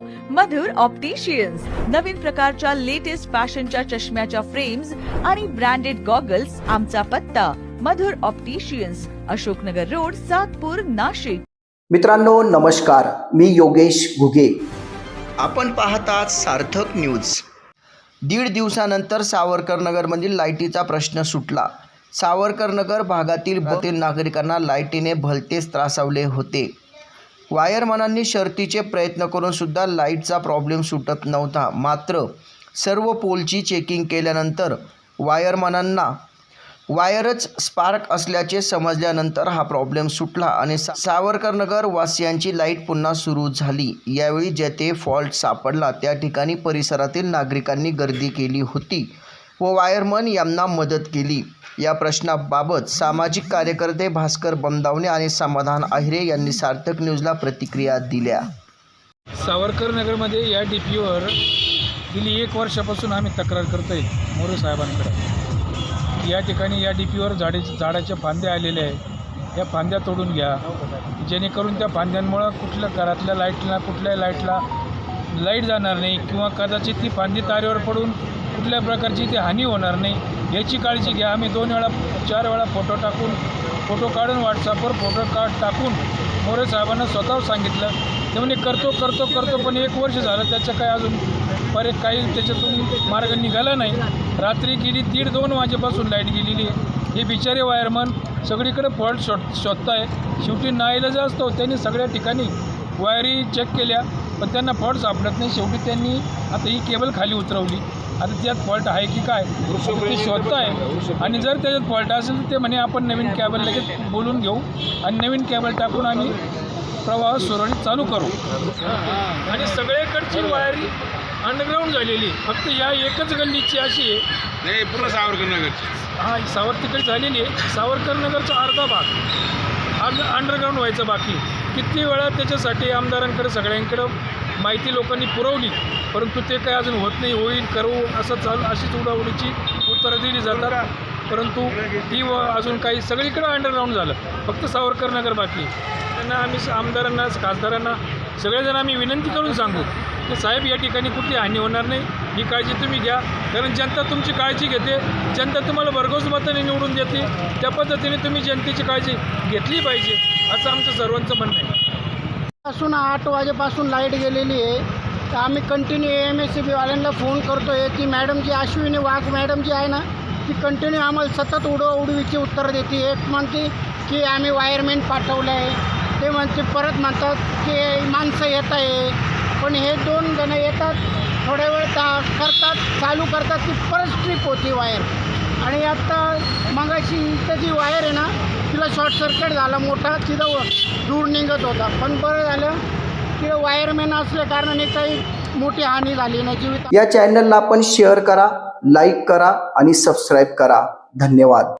मधुर opticians नवीन प्रकारच्या latest फॅशनच्या चष्म्याच्या फ्रेम्स आणि ब्रँडेड गॉगल्स आमचा पत्ता. Madhur opticians Ashoknagar road Satpur Nashik. मित्रांनो नमस्कार. मी योगेश घुगे. आपण पाहतात सार्थक न्यूज दीड दिवसानंतर सावरकरनगरमधील लाईटीचा प्रश्न सुटला. सावरकरनगर भागातील बहुतेक नागरिकांना लाईटीने भलतेच त्रासवले होते. वायरमनांनी शर्तीचे प्रयत्न करूनसुद्धा लाईटचा प्रॉब्लेम सुटत नव्हता. मात्र सर्व पोलची चेकिंग केल्यानंतर वायरमनांना वायरच स्पार्क असल्याचे समजल्यानंतर हा प्रॉब्लेम सुटला आणि सा सावरकरनगर वासियांची लाइट पुन्हा सुरू झाली. यावेळी जेथे फॉल्ट सापडला त्या ठिकाणी परिसरातील नागरिकांनी गर्दी केली होती. व वायरमन यांना मदत केली. या प्रश्नाबाबत सामाजिक कार्यकर्ते भास्कर बमदावणे आणि समाधान आहिरे यांनी सार्थक न्यूजला प्रतिक्रिया दिल्या. सावरकर नगरमध्ये या डी पीवर गेली एक वर्षापासून आम्ही तक्रार करतो आहे मोरे साहेबांकडे. या ठिकाणी या डी पीवर झाडे झाडाच्या फांद्या आलेल्या आहे या फांद्या तोडून घ्या. जेणेकरून त्या फांद्यांमुळं कुठल्या घरातल्या लाईटला कुठल्या लाईटला लाइट जाणार नाही किंवा कदाचित ती फांदी तारेवर पडून कुठल्या प्रकारची ती हानी होणार नाही याची काळजी घ्या. आम्ही दोन वेळा चार वेळा फोटो टाकून फोटो काढून व्हॉट्सअपवर फोटो काढ टाकून मोरे साहेबांना स्वतः सांगितलं. ते म्हणे करतो करतो करतो पण एक वर्ष झालं त्याचं काय अजून बरे काही त्याच्यातून मार्ग निघाला नाही. रात्री गेली दीड दोन वाजेपासून लाइट गेलेली आहे. हे बिचारे वायरमन सगळीकडे फॉल्ट शोध शोधताय. शेवटी नाईलाजा असतो. त्यांनी सगळ्या ठिकाणी वायरी चेक केल्या. पण त्यांना फॉल्ट सापडत नाही. शेवटी त्यांनी आता ही केबल खाली उतरवली. आता त्यात फॉल्ट आहे की काय? ते शोधताय आणि जर त्याच्यात फॉल्ट असेल तर ते म्हणे आपण नवीन कॅबल लगेच बोलून घेऊ आणि नवीन कॅबल टाकून आम्ही प्रवाह सुरळीत चालू करू. आणि सगळीकडची वायरी अंडरग्राऊंड झालेली. फक्त या एकच गल्लीची अशी आहे. नाही पूर्ण सावरकर नगरची हा सावर तिकडे झालेली आहे. सावरकर नगरचा अर्धा भाग. आज अंडरग्राऊंड व्हायचं बाकी. किती वेळा त्याच्यासाठी आमदारांकडे सगळ्यांकडं माहिती लोकांनी पुरवली परंतु ते काही अजून होत नाही होईल करू असं चाल अशीच उडाउडीची उत्तरं दिली जातात. परंतु ती व अजून काही सगळीकडं अंडरग्राऊंड झालं. फक्त सावरकर नगर बाकी. त्यांना आम्ही आमदारांना खासदारांना सगळेजण आम्ही विनंती करून सांगू की साहेब या ठिकाणी कुठली हानी होणार नाही. ही काळजी तुम्ही घ्या. कारण जनता तुमची काळजी घेते. जनता तुम्हाला भरघोस मताने निवडून देते. त्या पद्धतीने तुम्ही जनतेची काळजी घेतली पाहिजे असं आमचं सर्वांचं म्हणणं आहे. पासून आठ वाजेपासून लाइट गेलेली आहे. तर आम्ही continue A M S C बीवाल्यांना phone करतो आहे की मॅडम जी अश्विनी वाघ मॅडम जी आहे ना ती कंटिन्यू आम्हाला सतत उडव उडवीची उत्तर देते. एक म्हणते की आम्ही वायरमॅन पाठवलं आहे. ते म्हणते परत म्हणतात की माणसं येत आहे. पण हे दोन जणं येतात. थोड्या वेळ ता करतात चालू करतात ती परत स्ट्रीप होती वायर आणि आत्ता मगाशी इथं जी वायर आहे ना तिला शॉर्ट सर्किट झाला मोठा तिथं दूर निघत होता. पण बरं झालं की वायरमॅन असल्या कारणाने काही मोठी हानी झाली नाही जीवित या चॅनलला आपण शेअर करा लाईक करा आणि सबस्क्राईब करा. धन्यवाद.